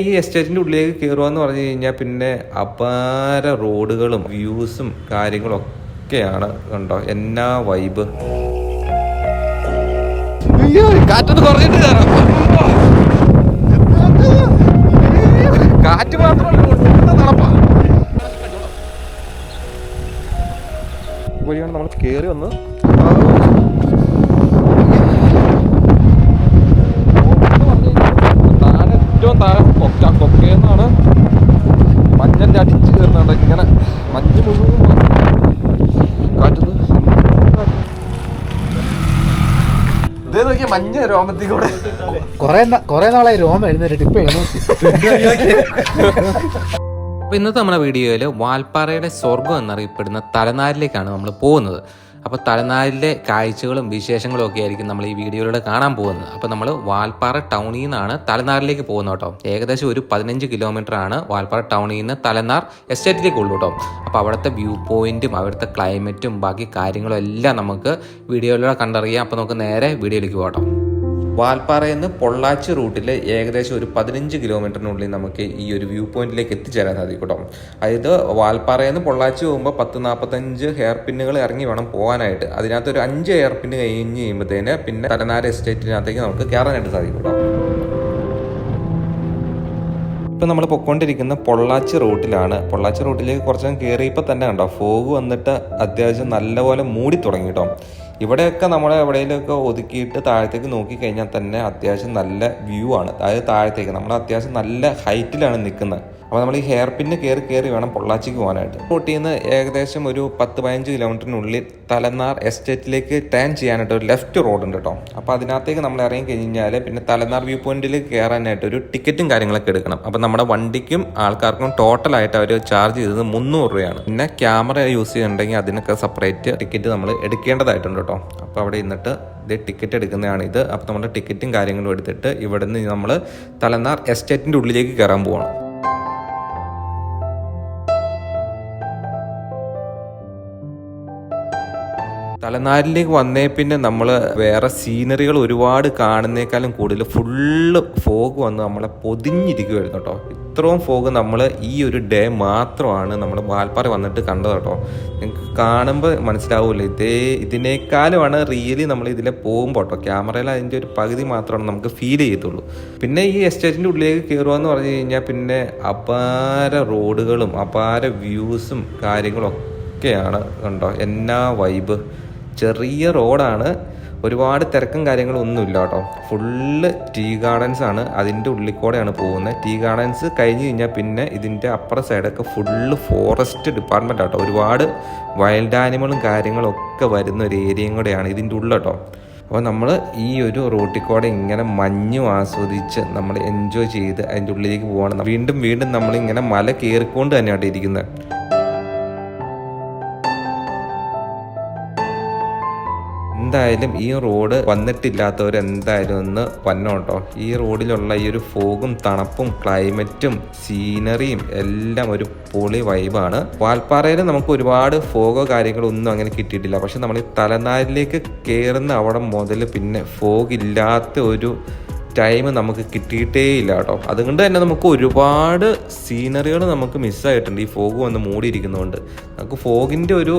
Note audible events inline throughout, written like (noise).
ഈ എസ്റ്റേറ്റിന്റെ ഉള്ളിലേക്ക് കയറുക എന്ന് പറഞ്ഞു കഴിഞ്ഞാൽ പിന്നെ അപാര റോഡുകളും വ്യൂസും കാര്യങ്ങളും ഒക്കെയാണ് കണ്ടോ. എന്നാ വൈബ് കാറ്റൊന്ന് കുറഞ്ഞിട്ട് കയറാം കാറ്റ് മാത്രമല്ല വഴിയാണ് നമ്മൾ കയറി വന്ന് താഴെ ഏറ്റവും താഴെ കൊക്ക കൊക്കയെന്നാണ് മഞ്ഞന്റെ അടിച്ച് കയറുന്നുണ്ട് ഇങ്ങനെ മഞ്ഞ് മുഴുവൻ കാറ്റുന്നു ഇതേ നോക്കിയ മഞ്ഞ രോമത്തിൽ കൂടെ കൊറേ കൊറേ നാളായി രോമം എഴുന്നേറ്റ് ഇപ്പൊ അപ്പോൾ ഇന്നത്തെ നമ്മുടെ വീഡിയോയിൽ വാൽപ്പാറയുടെ സ്വർഗം എന്നറിയപ്പെടുന്ന തലനാരിലേക്കാണ് നമ്മൾ പോകുന്നത്. അപ്പോൾ തലനാരിലെ കാഴ്ചകളും വിശേഷങ്ങളും ഒക്കെ ആയിരിക്കും നമ്മൾ ഈ വീഡിയോയിലൂടെ കാണാൻ പോകുന്നത്. അപ്പോൾ നമ്മൾ വാൽപ്പാറ ടൗണിൽ നിന്നാണ് തലനാറിലേക്ക് പോകുന്നത് കേട്ടോ. ഏകദേശം ഒരു പതിനഞ്ച് കിലോമീറ്റർ ആണ് വാൽപ്പാറ ടൗണിൽ നിന്ന് തലനാർ എസ്റ്റേറ്റിലേക്ക് ഉള്ളൂ കേട്ടോ. അപ്പോൾ അവിടുത്തെ വ്യൂ പോയിന്റും അവിടുത്തെ ക്ലൈമറ്റും ബാക്കി കാര്യങ്ങളും എല്ലാം നമുക്ക് വീഡിയോയിലൂടെ കണ്ടറിയാം. അപ്പോൾ നമുക്ക് നേരെ വീഡിയോയിലേക്ക് പോകട്ടോ വാൽപ്പാറയിൽ നിന്ന് പൊള്ളാച്ചി റൂട്ടിൽ ഏകദേശം ഒരു പതിനഞ്ച് കിലോമീറ്ററിനുള്ളിൽ നമുക്ക് ഈ ഒരു വ്യൂ പോയിന്റിലേക്ക് എത്തിച്ചേരാൻ സാധിക്കും കേട്ടോ അതായത് വാൽപ്പാറയിൽ നിന്ന് പൊള്ളാച്ചി പോകുമ്പോൾ പത്ത് നാൽപ്പത്തഞ്ച് ഹെയർ പിന്നുകൾ ഇറങ്ങി വേണം പോകാനായിട്ട് അതിനകത്ത് ഒരു അഞ്ച് ഹെയർ പിന്ന് കഴിഞ്ഞ് കഴിയുമ്പോഴത്തേന് പിന്നെ തലനാര എസ്റ്റേറ്റിനകത്തേക്ക് നമുക്ക് കയറാനായിട്ട് സാധിക്കും ഇപ്പം നമ്മൾ പൊയ്ക്കൊണ്ടിരിക്കുന്ന പൊള്ളാച്ചി റൂട്ടിലാണ്. പൊള്ളാച്ചി റൂട്ടിലേക്ക് കുറച്ചും കയറിയപ്പോൾ തന്നെ കണ്ടോ ഫോഗ് വന്നിട്ട് അത്യാവശ്യം നല്ലപോലെ മൂടി തുടങ്ങി കേട്ടോ ഇവിടെയൊക്കെ നമ്മൾ എവിടെയെങ്കിലുമൊക്കെ ഒതുക്കിയിട്ട് താഴത്തേക്ക് നോക്കിക്കഴിഞ്ഞാൽ തന്നെ അത്യാവശ്യം നല്ല വ്യൂ ആണ്. അതായത് താഴത്തേക്ക്. നമ്മൾ അത്യാവശ്യം നല്ല ഹൈറ്റിലാണ് നിൽക്കുന്നത്. അപ്പോൾ നമ്മൾ ഈ ഹെയർ പിന്നെ കയറി കയറി വേണം പൊള്ളാച്ചിക്ക് പോകാനായിട്ട്. റൂട്ടിൽ നിന്ന് ഏകദേശം ഒരു പത്ത് പതിനഞ്ച് കിലോമീറ്ററിനുള്ളിൽ തലനാർ എസ്റ്റേറ്റിലേക്ക് ടേൺ ചെയ്യാനായിട്ട് ഒരു ലെഫ്റ്റ് റോഡ് ഉണ്ട് കേട്ടോ അപ്പോൾ അതിനകത്തേക്ക് നമ്മൾ ഇറങ്ങി കഴിഞ്ഞാൽ പിന്നെ തലനാർ വ്യൂ പോയിന്റിൽ കയറാനായിട്ട് ഒരു ടിക്കറ്റും കാര്യങ്ങളൊക്കെ എടുക്കണം. അപ്പോൾ നമ്മുടെ വണ്ടിക്കും ആൾക്കാർക്കും ടോട്ടലായിട്ട് അവർ ചാർജ് ചെയ്തത് മുന്നൂറ് രൂപയാണ്. പിന്നെ ക്യാമറ യൂസ് ചെയ്യുന്നുണ്ടെങ്കിൽ അതിനൊക്കെ സെപ്പറേറ്റ് ടിക്കറ്റ് നമ്മൾ എടുക്കേണ്ടതായിട്ടുണ്ട് കേട്ടോ അപ്പോൾ അവിടെ ഇന്നിട്ട് ഇത് ടിക്കറ്റ് എടുക്കുന്നതാണ് ഇത്. അപ്പോൾ നമ്മുടെ ടിക്കറ്റും കാര്യങ്ങളും എടുത്തിട്ട് ഇവിടെ നിന്ന് നമ്മൾ തലനാർ എസ്റ്റേറ്റിന്റെ ഉള്ളിലേക്ക് കയറാൻ പോവാണ്. തലനാരിലേക്ക് വന്നേ പിന്നെ നമ്മൾ വേറെ സീനറികൾ ഒരുപാട് കാണുന്നേക്കാളും കൂടുതൽ ഫുള്ള് ഫോഗ് വന്ന് നമ്മളെ പൊതിഞ്ഞിരിക്കുമായിരുന്നു കേട്ടോ. ഇത്രയും ഫോഗ് നമ്മൾ ഈ ഒരു ഡേ മാത്രമാണ് നമ്മൾ വാൽപ്പാറ വന്നിട്ട് കണ്ടത് കേട്ടോ. നിങ്ങൾക്ക് കാണുമ്പോൾ മനസ്സിലാവില്ല? ഇതേ ഇതിനേക്കാളുമാണ് റിയലി നമ്മൾ ഇതിലെ പോകുമ്പോൾ കേട്ടോ. ക്യാമറയിൽ അതിന്റെ ഒരു പകുതി മാത്രമാണ് നമുക്ക് ഫീൽ ചെയ്യത്തുള്ളൂ. പിന്നെ ഈ എസ്റ്റേറ്റിന്റെ ഉള്ളിലേക്ക് കയറുക എന്ന് പറഞ്ഞു കഴിഞ്ഞാൽ പിന്നെ അപാര റോഡുകളും അപാര വ്യൂസും കാര്യങ്ങളും ഒക്കെയാണ് കണ്ടോ. എന്നാ വൈബ് ചെറിയ റോഡാണ്. ഒരുപാട് തിരക്കും കാര്യങ്ങളും ഒന്നുമില്ല കേട്ടോ. ഫുള്ള് ടീ ഗാർഡൻസ് ആണ്. അതിന്റെ ഉള്ളിൽ കൂടെയാണ് പോകുന്നത്. ടീ ഗാർഡൻസ് കഴിഞ്ഞ് കഴിഞ്ഞാൽ പിന്നെ ഇതിന്റെ അപ്പുറ സൈഡൊക്കെ ഫുള്ള് ഫോറസ്റ്റ് ഡിപ്പാർട്ട്മെന്റ് ആട്ടോ. ഒരുപാട് വൈൽഡ് ആനിമലും കാര്യങ്ങളും ഒക്കെ വരുന്ന ഒരു ഏരിയയും കൂടെയാണ് ഇതിന്റെ ഉള്ളിൽ കേട്ടോ. അപ്പോൾ നമ്മൾ ഈ ഒരു റോട്ടിൽ കൂടെ ഇങ്ങനെ മഞ്ഞും ആസ്വദിച്ച് നമ്മൾ എൻജോയ് ചെയ്ത് അതിന്റെ ഉള്ളിലേക്ക് പോകണം വീണ്ടും വീണ്ടും നമ്മളിങ്ങനെ മല കയറിക്കൊണ്ട് തന്നെയാണ് ഇരിക്കുന്നത്. എന്തായാലും ഈ റോഡ് വന്നിട്ടില്ലാത്തവർ എന്തായാലും ഒന്ന് വന്നോട്ടോ. ഈ റോഡിലുള്ള ഈ ഒരു ഫോഗും തണുപ്പും ക്ലൈമറ്റും സീനറിയും എല്ലാം ഒരു പൊളി വൈബാണ്. വാൽപ്പാറയിൽ നമുക്ക് ഒരുപാട് ഫോഗോ കാര്യങ്ങളോ ഒന്നും അങ്ങനെ കിട്ടിയിട്ടില്ല. പക്ഷെ നമ്മൾ ഈ തലനാരിലേക്ക് കയറുന്ന അവിടെ മുതൽ പിന്നെ ഫോഗ് ഇല്ലാത്ത ഒരു ടൈം നമുക്ക് കിട്ടിയിട്ടേ ഇല്ല കേട്ടോ. അതുകൊണ്ട് തന്നെ നമുക്ക് ഒരുപാട് സീനറികൾ നമുക്ക് മിസ്സായിട്ടുണ്ട് ഈ ഫോഗ് വന്ന് മൂടിയിരിക്കുന്നതുകൊണ്ട് നമുക്ക് ഫോഗിന്റെ ഒരു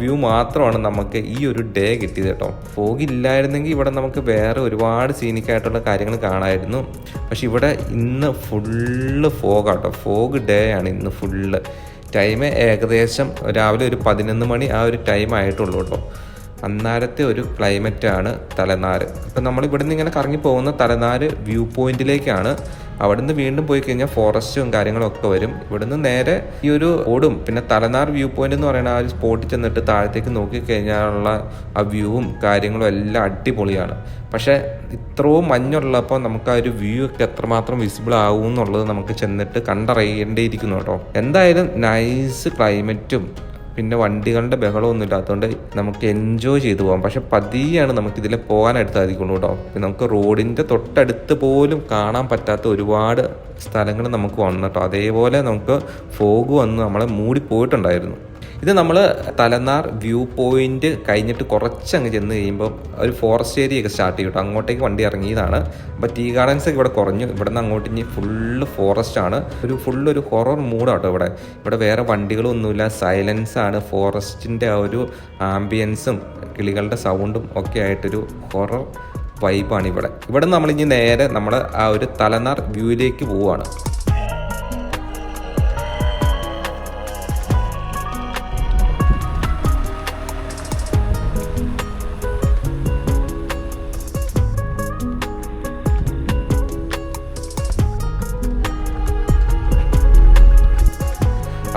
വ്യൂ മാത്രമാണ് നമുക്ക് ഈ ഒരു ഡേ കിട്ടിയത് കേട്ടോ. ഫോഗ് ഇല്ലായിരുന്നെങ്കിൽ ഇവിടെ നമുക്ക് വേറെ ഒരുപാട് സീനിക്കായിട്ടുള്ള കാര്യങ്ങൾ കാണാമായിരുന്നു പക്ഷെ ഇവിടെ ഇന്ന് ഫുള്ള് ഫോഗ് ഫോഗാട്ടോ ഫോഗ് ഡേ ആണ് ഇന്ന് ഫുള്ള് ടൈം ഏകദേശം രാവിലെ ഒരു പതിനൊന്ന് മണി ആ ഒരു ടൈം ആയിട്ടുള്ളൂ കേട്ടോ. അന്നേരത്തെ ഒരു ക്ലൈമറ്റാണ് തലനാര്. അപ്പം നമ്മൾ ഇവിടുന്ന് ഇങ്ങനെ കറങ്ങി പോകുന്ന തലനാര് വ്യൂ പോയിന്റിലേക്കാണ്. നിന്ന് വീണ്ടും പോയി കഴിഞ്ഞാൽ ഫോറസ്റ്റും കാര്യങ്ങളും ഒക്കെ വരും. ഇവിടുന്ന് നേരെ ഈ ഒരു ഓടും. പിന്നെ തലനാർ വ്യൂ പോയിന്റ് എന്ന് പറയുന്ന ആ ഒരു സ്പോട്ടിൽ ചെന്നിട്ട് താഴത്തേക്ക് നോക്കിക്കഴിഞ്ഞാലുള്ള ആ വ്യൂവും കാര്യങ്ങളും എല്ലാം അടിപൊളിയാണ്. പക്ഷേ ഇത്രയും മഞ്ഞുള്ളപ്പോൾ നമുക്ക് ആ ഒരു വ്യൂ ഒക്കെ എത്രമാത്രം വിസിബിൾ ആവും എന്നുള്ളത് നമുക്ക് ചെന്നിട്ട് കണ്ടറിയേണ്ടിയിരിക്കുന്നു കേട്ടോ. എന്തായാലും നൈസ് ക്ലൈമറ്റും പിന്നെ വണ്ടികളുടെ ബഹളമൊന്നും ഇല്ലാത്തതുകൊണ്ട് നമുക്ക് എൻജോയ് ചെയ്തു പോകാം. പക്ഷെ പതിയാണ് നമുക്ക് ഇതിൽ പോകാനായിട്ട് സാധിക്കുള്ളൂ കേട്ടോ. നമുക്ക് റോഡിന്റെ തൊട്ടടുത്ത് പോലും കാണാൻ പറ്റാത്ത ഒരുപാട് സ്ഥലങ്ങൾ നമുക്ക് വന്നു കേട്ടോ. അതേപോലെ നമുക്ക് ഫോഗ് വന്ന് നമ്മളെ മൂടി പോയിട്ടുണ്ടായിരുന്നു. ഇത് നമ്മൾ തലനാർ വ്യൂ പോയിന്റ് കഴിഞ്ഞിട്ട് കുറച്ചങ്ങ് ചെന്ന് കഴിയുമ്പോൾ ഒരു ഫോറസ്റ്റ് ഏരിയ ഒക്കെ സ്റ്റാർട്ട് ചെയ്യും അങ്ങോട്ടേക്ക് വണ്ടി ഇറങ്ങിയതാണ്. അപ്പോൾ ടീ ഗാർഡൻസ് ഒക്കെ ഇവിടെ കുറഞ്ഞു. ഇവിടെ നിന്ന് അങ്ങോട്ട് ഇനി ഫുള്ള് ഫോറസ്റ്റ് ആണ്. ഒരു ഫുള്ള് ഒരു ഹൊറർ മൂഡാട്ടോ ഇവിടെ. ഇവിടെ വേറെ വണ്ടികളൊന്നുമില്ല. സൈലൻസ് ആണ്. ഫോറസ്റ്റിന്റെ ആ ഒരു ആംബിയൻസും കിളികളുടെ സൗണ്ടും ഒക്കെ ആയിട്ടൊരു ഹൊറർ വൈബാണ് ഇവിടെ ഇവിടെ. നമ്മൾ ഇനി നേരെ നമ്മൾ ആ ഒരു തലനാർ വ്യൂയിലേക്ക് പോവുകയാണ്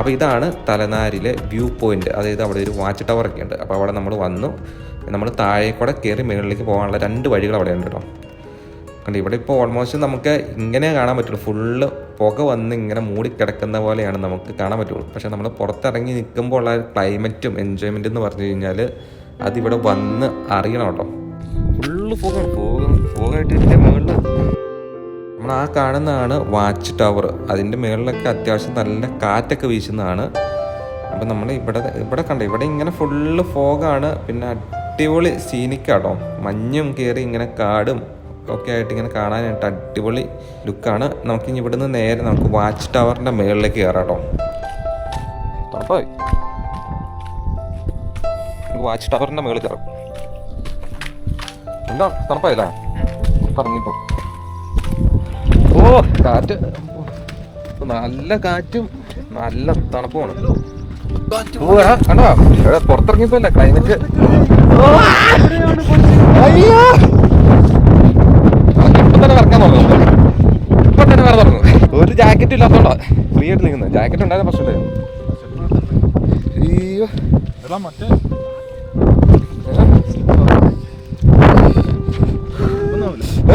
അപ്പോൾ ഇതാണ് തലനാരിലെ വ്യൂ പോയിന്റ് അതായത് അവിടെ ഒരു വാച്ച് ടവർ ഒക്കെ ഉണ്ട്. അപ്പോൾ അവിടെ നമ്മൾ വന്നു. നമ്മൾ താഴെ കൂടെ കയറി മുകളിലേക്ക് പോകാനുള്ള രണ്ട് വഴികൾ അവിടെ ഉണ്ട് കേട്ടോ. കണ്ട് ഇവിടെ ഇപ്പോൾ ഓൾമോസ്റ്റ് നമുക്ക് ഇങ്ങനെ കാണാൻ പറ്റുള്ളൂ. ഫുള്ള് പുക വന്ന് ഇങ്ങനെ മൂടിക്കിടക്കുന്ന പോലെയാണ് നമുക്ക് കാണാൻ പറ്റുള്ളൂ. പക്ഷേ നമ്മൾ പുറത്തിറങ്ങി നിൽക്കുമ്പോൾ ഉള്ള ക്ലൈമറ്റും എൻജോയ്മെന്റും എന്ന് പറഞ്ഞു കഴിഞ്ഞാൽ അതിവിടെ വന്ന് അറിയണം കേട്ടോ. ഫുള്ള് പുക പോകും പോകായിട്ട് മുകളിൽ നമ്മൾ ആ കാണുന്നതാണ് വാച്ച് ടവർ അതിന്റെ മുകളിലൊക്കെ അത്യാവശ്യം നല്ല കാറ്റൊക്കെ വീശുന്നതാണ്. അപ്പം നമ്മൾ ഇവിടെ ഇവിടെ കണ്ട? ഇവിടെ ഇങ്ങനെ ഫുള്ള് ഫോഗാണ് പിന്നെ അടിപൊളി സീനിക്കാട്ടോ മഞ്ഞും കയറി ഇങ്ങനെ കാടും ഒക്കെ ആയിട്ട് ഇങ്ങനെ കാണാനായിട്ട് അടിപൊളി ലുക്കാണ് നമുക്കിനി ഇവിടുന്ന് നേരെ നമുക്ക് വാച്ച് ടവറിന്റെ മുകളിലേക്ക് കയറാട്ടോ കേട്ടോ തണുപ്പായി വാച്ച് ടവറിന്റെ മുകളിൽ കയറാം എന്താ? തണുപ്പായില്ല പറഞ്ഞിപ്പോ ഓ കാറ്റ്. നല്ല കാറ്റും നല്ല തണുപ്പുമാണ്. ഓ കണ്ടോ? ഇവിടെ പുറത്തിറങ്ങിയപ്പോ അല്ല ക്ലൈമറ്റ് ഇപ്പൊ തന്നെ കറക്കാൻ തുടങ്ങും ഇപ്പൊ തന്നെ വേറെ തുടങ്ങും ഒരു ജാക്കറ്റ് ഇല്ലാത്തോണ്ടാ. ഫ്രീ ആയിട്ട് നിൽക്കുന്നത് ജാക്കറ്റ് ഉണ്ടായിരുന്ന പ്രശ്നമില്ലായിരുന്നു അയ്യോ.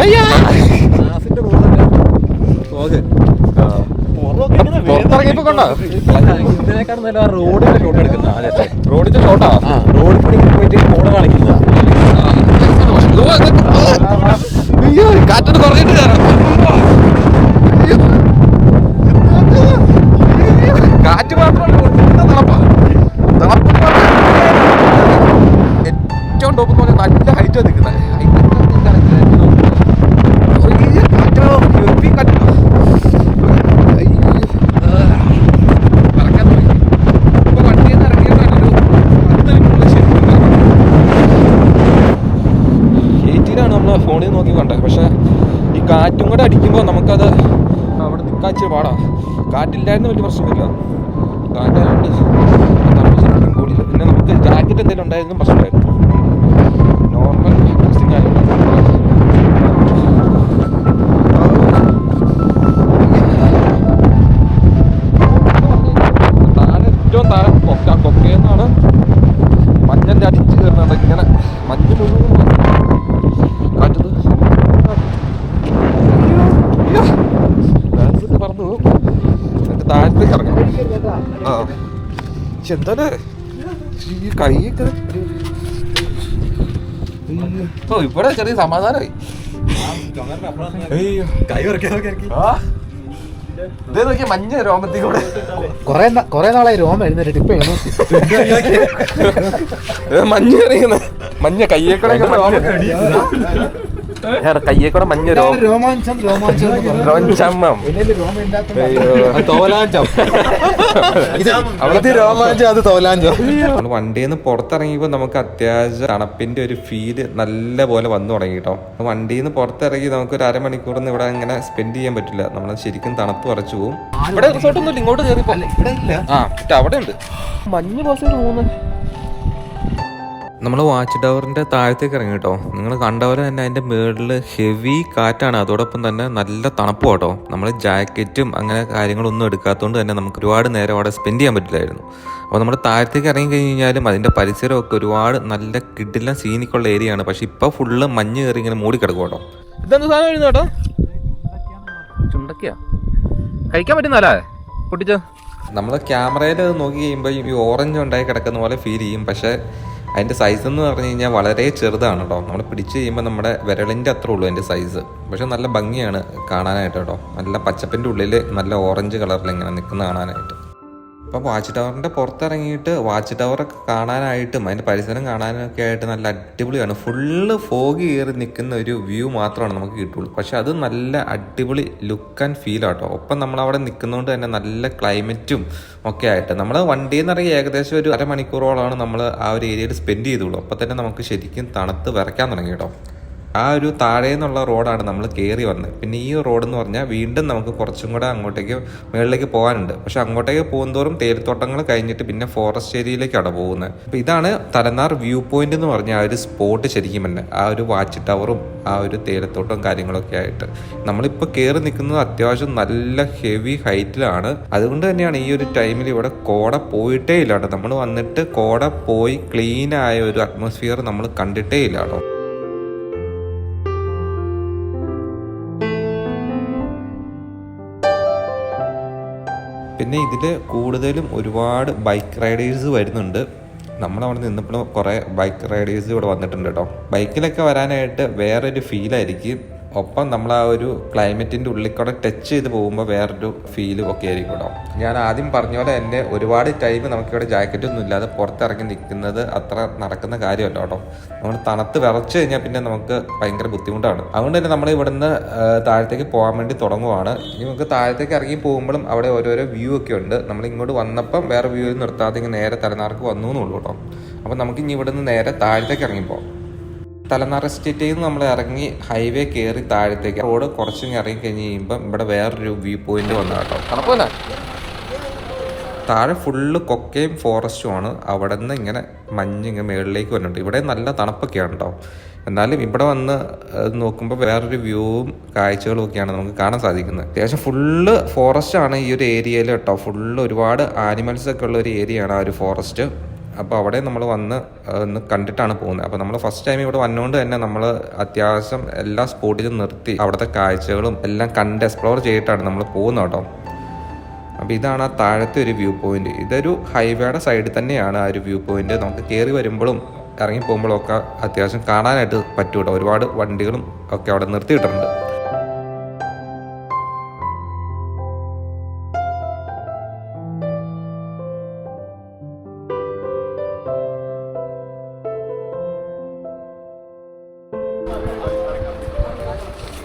അയ്യാ. പുറത്തിറങ്ങിയപ്പോ കൊണ്ടോ? റോഡിന്റെ ഷോട്ട് എടുക്കുന്ന റോഡിന്റെ ഷോട്ടാ റോഡിൽ കൂടി ഇങ്ങനെ പോയിട്ട് ഫോണ് കാണിക്കുന്ന അയ്യോ കാറ്റൊന്ന് കുറഞ്ഞിട്ട് കയറാം കാറ്റ് മാത്രമല്ല ഒട്ടും തണുപ്പാ തണുപ്പ് എന്ന് പറഞ്ഞാൽ ഏറ്റവും ടോപ്പ് എന്ന് പറഞ്ഞാൽ നല്ല ഹൈറ്റ് നിൽക്കുന്നത് കാറ്റോ ഹെവി കാറ്റോ അയ്യോ. പറക്കാൻ തുടങ്ങി ഇപ്പൊ വണ്ടിയിൽ നിന്ന് ഇറങ്ങിയതാണ് ഒരു പത്ത് മിനിറ്റുള്ള ശരിക്കും എയ്റ്റീനാണ് നമ്മൾ ഫോണിൽ നോക്കി കണ്ടത് പക്ഷേ ഈ അടിക്കുമ്പോൾ നമുക്കത് അവിടെ നിൽക്കാച്ച പാടാണ് കാറ്റില്ലായിരുന്നു വലിയ പ്രശ്നമില്ല കാറ്റായതുകൊണ്ട് തണുപ്പ് കൂടിയില്ല. പിന്നെ നമുക്ക് ജാക്കറ്റ് എന്തെങ്കിലും ഉണ്ടായിരുന്നു പ്രശ്നമില്ലായിരുന്നു പക്ഷെ എന്താണ് ഈ കൈയൊക്കെ ഓ ഇവിടെ ചെറിയ സമാധാനമായി. മഞ്ഞ രോമത്തിക്കൂടെ കൊറേ കൊറേ നാളായി രോമം എഴുന്നേറ്റ് ഇപ്പൊ മഞ്ഞ എറിയുന്ന. മഞ്ഞ കയ്യേക്കൂടെ കയ്യേക്കൂടെ മഞ്ഞ രോമം. രോമാഞ്ചം രോമാഞ്ചം എന്ന് പറഞ്ഞു. രോഞ്ചമ്മം എന്നിൽ രോമം ഇല്ലാത്ത അയ്യോ. തോലാഞ്ചം. (laughs) അവിടുത്തെ രോമാഞ്ചം അത് തോലാഞ്ചം. നമ്മൾ വണ്ടിയിൽ നിന്ന് പുറത്തിറങ്ങിയപ്പോൾ നമുക്ക് അത്യാവശ്യം തണുപ്പിന്റെ ഒരു ഫീൽ നല്ല പോലെ വന്നു തുടങ്ങി കേട്ടോ വണ്ടിന്ന് നിന്ന് പുറത്തിറങ്ങി നമുക്ക് ഒരു അരമണിക്കൂറിന് ഇവിടെ ഇങ്ങനെ സ്പെൻഡ് ചെയ്യാൻ പറ്റില്ല. നമ്മൾ ശരിക്കും തണുപ്പ് കുറച്ചു പോകും ഇവിടെ റിസോർട്ടൊന്നും ഇങ്ങോട്ട് കയറി ഇവിടെ ഇല്ല. ആ അവിടെ ഉണ്ട് മഞ്ഞ് ബസ് പോകുന്നത് നമ്മൾ വാച്ച് ടവറിന്റെ താഴത്തേക്ക് ഇറങ്ങി കേട്ടോ. നിങ്ങൾ കണ്ട പോലെ തന്നെ അതിന്റെ മുകളിൽ ഹെവി കാറ്റാണ്. അതോടൊപ്പം തന്നെ നല്ല തണുപ്പ് കേട്ടോ നമ്മൾ ജാക്കറ്റും അങ്ങനെ കാര്യങ്ങളൊന്നും എടുക്കാത്തതുകൊണ്ട് തന്നെ നമുക്ക് ഒരുപാട് നേരം അവിടെ സ്പെൻഡ് ചെയ്യാൻ പറ്റില്ലായിരുന്നു. അപ്പോൾ നമ്മൾ താഴത്തേക്ക് ഇറങ്ങി കഴിഞ്ഞ് കഴിഞ്ഞാലും അതിന്റെ പരിസരമൊക്കെ ഒരുപാട് നല്ല കിടിലം സീനിക്കുള്ള ഏരിയ ആണ്. പക്ഷേ ഇപ്പോൾ ഫുള്ള് മഞ്ഞ് കയറി ഇങ്ങനെ മൂടി കിടക്കും കേട്ടോ. ഇതെന്ത് സാധനം എഴുതുന്നു കേട്ടോ? ചുണ്ടക്കിയാ? കഴിക്കാൻ പറ്റുന്നല്ലേ പൊട്ടിച്ചോ? നമ്മൾ ക്യാമറയിൽ നോക്കി കഴിയുമ്പോൾ ഈ ഓറഞ്ച് ഉണ്ടായി കിടക്കുന്ന പോലെ ഫീൽ ചെയ്യും. പക്ഷേ അതിന്റെ സൈസ് എന്ന് പറഞ്ഞു കഴിഞ്ഞാൽ വളരെ ചെറുതാണ് കേട്ടോ നമ്മൾ പിടിച്ച് കഴിയുമ്പോൾ നമ്മുടെ വിരളിന്റെ അത്ര ഉള്ളൂ അതിന്റെ സൈസ് പക്ഷേ നല്ല ഭംഗിയാണ് കാണാനായിട്ട് കേട്ടോ നല്ല പച്ചപ്പിന്റെ ഉള്ളിൽ നല്ല ഓറഞ്ച് കളറിൽ ഇങ്ങനെ നിൽക്കുന്ന കാണാനായിട്ട്. അപ്പോൾ വാച്ച് ടവറിന്റെ പുറത്തിറങ്ങിയിട്ട് വാച്ച് ടവറൊക്കെ കാണാനായിട്ടും അതിന്റെ പരിസരം കാണാനൊക്കെ ആയിട്ട് നല്ല അടിപൊളിയാണ്. ഫുള്ള് ഫോഗ് കയറി നിൽക്കുന്ന ഒരു വ്യൂ മാത്രമാണ് നമുക്ക് കിട്ടുള്ളൂ. പക്ഷെ അത് നല്ല അടിപൊളി ലുക്ക് ആൻഡ് ഫീൽ ആട്ടോ. ഒപ്പം നമ്മളവിടെ നിൽക്കുന്നതുകൊണ്ട് തന്നെ നല്ല ക്ലൈമറ്റും ഒക്കെ ആയിട്ട്. നമ്മൾ വണ്ടി നിന്ന് ഇറങ്ങി ഏകദേശം ഒരു അരമണിക്കൂറോളമാണ് നമ്മൾ ആ ഒരു ഏരിയയിൽ സ്പെൻഡ് ചെയ്തുള്ളൂ. അപ്പോൾ തന്നെ നമുക്ക് ശരിക്കും തണുത്ത് വിറയ്ക്കാൻ തുടങ്ങി കേട്ടോ. ആ ഒരു താഴെ നിന്നുള്ള റോഡാണ് നമ്മൾ കയറി വന്നത്. പിന്നെ ഈ റോഡ് എന്ന് പറഞ്ഞാൽ വീണ്ടും നമുക്ക് കുറച്ചും കൂടെ അങ്ങോട്ടേക്ക് മുകളിലേക്ക് പോകാനുണ്ട്. പക്ഷെ അങ്ങോട്ടേക്ക് പോകുന്തോറും തേയിലത്തോട്ടങ്ങൾ കഴിഞ്ഞിട്ട് പിന്നെ ഫോറസ്റ്റ് ഏരിയയിലേക്കാണ് പോകുന്നത്. അപ്പോൾ ഇതാണ് തലനാർ വ്യൂ പോയിന്റ് എന്ന് പറഞ്ഞ ആ ഒരു സ്പോട്ട് ശരിക്കും തന്നെ. ആ ഒരു വാച്ച് ടവറും ആ ഒരു തേയിലത്തോട്ടവും കാര്യങ്ങളൊക്കെ ആയിട്ട്. നമ്മളിപ്പോൾ കയറി നിൽക്കുന്നത് അത്യാവശ്യം നല്ല ഹെവി ഹൈറ്റിലാണ്. അതുകൊണ്ട് തന്നെയാണ് ഈ ഒരു ടൈമിൽ ഇവിടെ കോട പോയിട്ടേ ഇല്ലാട്ടോ നമ്മൾ വന്നിട്ട് കോട പോയി ക്ലീൻ ആയ ഒരു അറ്റ്മോസ്ഫിയർ നമ്മൾ കണ്ടിട്ടേ ഇല്ല പിന്നെ ഇതിൽ കൂടുതലും ഒരുപാട് ബൈക്ക് റൈഡേഴ്സ് വരുന്നുണ്ട്. നമ്മളവിടെ നിന്നപ്പോഴും കുറേ ബൈക്ക് റൈഡേഴ്സ് ഇവിടെ വന്നിട്ടുണ്ട് കേട്ടോ ബൈക്കിലൊക്കെ വരാനായിട്ട് വേറൊരു ഫീലായിരിക്കും ഒപ്പം നമ്മൾ ആ ഒരു ക്ലൈമറ്റിന്റെ ഉള്ളിൽ കൂടെ ടച്ച് ചെയ്ത് പോകുമ്പോൾ വേറൊരു ഫീലും ഒക്കെ ആയിരിക്കും കേട്ടോ. ഞാൻ ആദ്യം പറഞ്ഞ പോലെ തന്നെ ഒരുപാട് ടൈം നമുക്കിവിടെ ജാക്കറ്റ് ഒന്നും ഇല്ലാതെ പുറത്തിറങ്ങി നിൽക്കുന്നത് അത്ര നടക്കുന്ന കാര്യമല്ല കേട്ടോ. നമ്മൾ തണുത്ത് വിറച്ച് കഴിഞ്ഞാൽ പിന്നെ നമുക്ക് ഭയങ്കര ബുദ്ധിമുട്ടാണ്. അതുകൊണ്ട് തന്നെ നമ്മൾ ഇവിടുന്ന് താഴത്തേക്ക് പോകാൻ വേണ്ടി തുടങ്ങുവാണ്. ഇനി നമുക്ക് താഴത്തേക്ക് ഇറങ്ങി പോകുമ്പോഴും അവിടെ ഓരോരോ വ്യൂ ഒക്കെ ഉണ്ട്. നമ്മൾ ഇങ്ങോട്ട് വന്നപ്പം വേറെ വ്യൂ നിർത്താതെ ഇങ്ങനെ നേരെ തലനാർക്ക് വന്നു എന്നുള്ളൂ കേട്ടോ. അപ്പം നമുക്ക് ഇനി ഇവിടുന്ന് നേരെ താഴത്തേക്ക് ഇറങ്ങിപ്പോകാം തലനാർ എസ്റ്റേറ്റിൽ നിന്ന് നമ്മൾ ഇറങ്ങി ഹൈവേ കയറി താഴത്തേക്ക്. റോഡ് കുറച്ചും ഇറങ്ങി കഴിഞ്ഞ് കഴിയുമ്പം ഇവിടെ വേറൊരു വ്യൂ പോയിന്റ് വന്നു കേട്ടോ. കണപ്പല്ല താഴെ ഫുള്ള് കൊക്കയും ഫോറസ്റ്റുമാണ് അവിടെ നിന്ന് ഇങ്ങനെ മഞ്ഞ് ഇങ്ങനെ മുകളിലേക്ക് വരുന്നുണ്ട് ഇവിടെ നല്ല തണുപ്പൊക്കെയാണ് കേട്ടോ. എന്നാലും ഇവിടെ വന്ന് നോക്കുമ്പോൾ വേറൊരു വ്യൂവും കാഴ്ചകളും ഒക്കെയാണ് നമുക്ക് കാണാൻ സാധിക്കുന്നത്. അത്യാവശ്യം ഫുള്ള് ഫോറസ്റ്റ് ആണ് ഈ ഒരു ഏരിയയിൽ കേട്ടോ. ഫുള്ള് ഒരുപാട് ആനിമൽസ് ഒക്കെ ഉള്ള ഒരു ഏരിയയാണ് ആ ഒരു ഫോറസ്റ്റ് അപ്പോൾ അവിടെ നമ്മൾ വന്ന് ഒന്ന് കണ്ടിട്ടാണ് പോകുന്നത്. അപ്പോൾ നമ്മൾ ഫസ്റ്റ് ടൈം ഇവിടെ വന്നുകൊണ്ട് തന്നെ നമ്മൾ അത്യാവശ്യം എല്ലാ സ്പോട്ടിലും നിർത്തി അവിടുത്തെ കാഴ്ചകളും എല്ലാം കണ്ട് എക്സ്പ്ലോർ ചെയ്തിട്ടാണ് നമ്മൾ പോകുന്നത് കേട്ടോ. അപ്പോൾ ഇതാണ് ആ താഴത്തെ ഒരു വ്യൂ പോയിന്റ് ഇതൊരു ഹൈവേയുടെ സൈഡിൽ തന്നെയാണ് ആ ഒരു വ്യൂ പോയിന്റ് നമുക്ക് കയറി വരുമ്പോഴും ഇറങ്ങി പോകുമ്പോഴും ഒക്കെ അത്യാവശ്യം കാണാനായിട്ട് പറ്റൂട്ടോ. ഒരുപാട് വണ്ടികളും ഒക്കെ അവിടെ നിർത്തിയിട്ടുണ്ട്.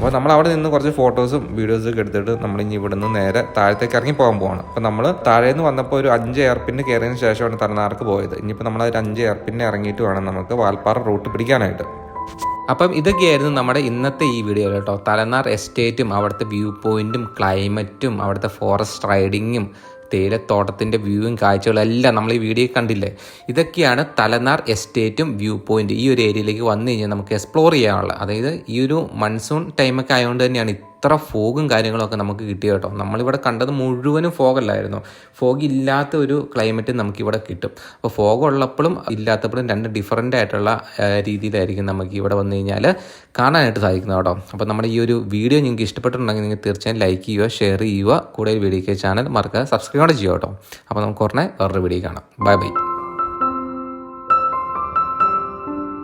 അപ്പോൾ നമ്മൾ അവിടെ നിന്ന് കുറച്ച് ഫോട്ടോസും വീഡിയോസും ഒക്കെ എടുത്തിട്ട് നമ്മൾ ഇനി ഇവിടെ നിന്ന് നേരെ താഴത്തേക്ക് ഇറങ്ങി പോകാൻ പോവാണ്. അപ്പോൾ നമ്മൾ താഴെ നിന്ന് വന്നപ്പോൾ ഒരു അഞ്ച് എയർപിന് കയറിയതിന് ശേഷമാണ് തലനാർക്ക് പോയത്. ഇനിയിപ്പോൾ നമ്മൾ ഒരു അഞ്ച് എയർപിൻ ഇറങ്ങിയിട്ട് വേണം നമുക്ക് വാൽപ്പാറ റൂട്ട് പിടിക്കാനായിട്ട്. അപ്പം ഇതൊക്കെയായിരുന്നു നമ്മുടെ ഇന്നത്തെ ഈ വീഡിയോ കേട്ടോ. തലനാർ എസ്റ്റേറ്റും അവിടുത്തെ വ്യൂ പോയിന്റും ക്ലൈമറ്റും അവിടുത്തെ ഫോറസ്റ്റ് റൈഡിങ്ങും തേയിലത്തോട്ടത്തിന്റെ വ്യൂവും കാഴ്ചകളും എല്ലാം നമ്മൾ ഈ വീഡിയോ കണ്ടില്ലേ? ഇതൊക്കെയാണ് തലനാർ എസ്റ്റേറ്റും വ്യൂ പോയിന്റ് ഈ ഒരു ഏരിയയിലേക്ക് വന്നു കഴിഞ്ഞാൽ നമുക്ക് എക്സ്പ്ലോർ ചെയ്യാനുള്ള. അതായത് ഈ ഒരു മൺസൂൺ ടൈമൊക്കെ ആയതുകൊണ്ട് തന്നെയാണ് ഇത്ര ഫോഗും കാര്യങ്ങളൊക്കെ നമുക്ക് കിട്ടിയ കേട്ടോ? നമ്മളിവിടെ കണ്ടത് മുഴുവനും ഫോഗല്ലായിരുന്നു. ഫോഗ് ഇല്ലാത്ത ഒരു ക്ലൈമറ്റ് നമുക്കിവിടെ കിട്ടും. അപ്പോൾ ഫോഗ് ഉള്ളപ്പോഴും ഇല്ലാത്തപ്പോഴും രണ്ട് ഡിഫറന്റ് ആയിട്ടുള്ള രീതിയിലായിരിക്കും നമുക്ക് ഇവിടെ വന്നു കഴിഞ്ഞാൽ കാണാനായിട്ട് സാധിക്കുന്നത് കേട്ടോ. അപ്പോൾ നമ്മുടെ ഈ ഒരു വീഡിയോ നിങ്ങൾക്ക് ഇഷ്ടപ്പെട്ടിട്ടുണ്ടെങ്കിൽ നിങ്ങൾ തീർച്ചയായും ലൈക്ക് ചെയ്യുക ഷെയർ ചെയ്യുക. കൂടുതൽ വീഡിയോയ്ക്ക് ചാനൽ മറക്കാതെ സബ്സ്ക്രൈബ് ചെയ്യുക കേട്ടോ. അപ്പോൾ നമുക്ക് ഉടനെ വേറൊരു വീഡിയോ കാണാം. Bye bye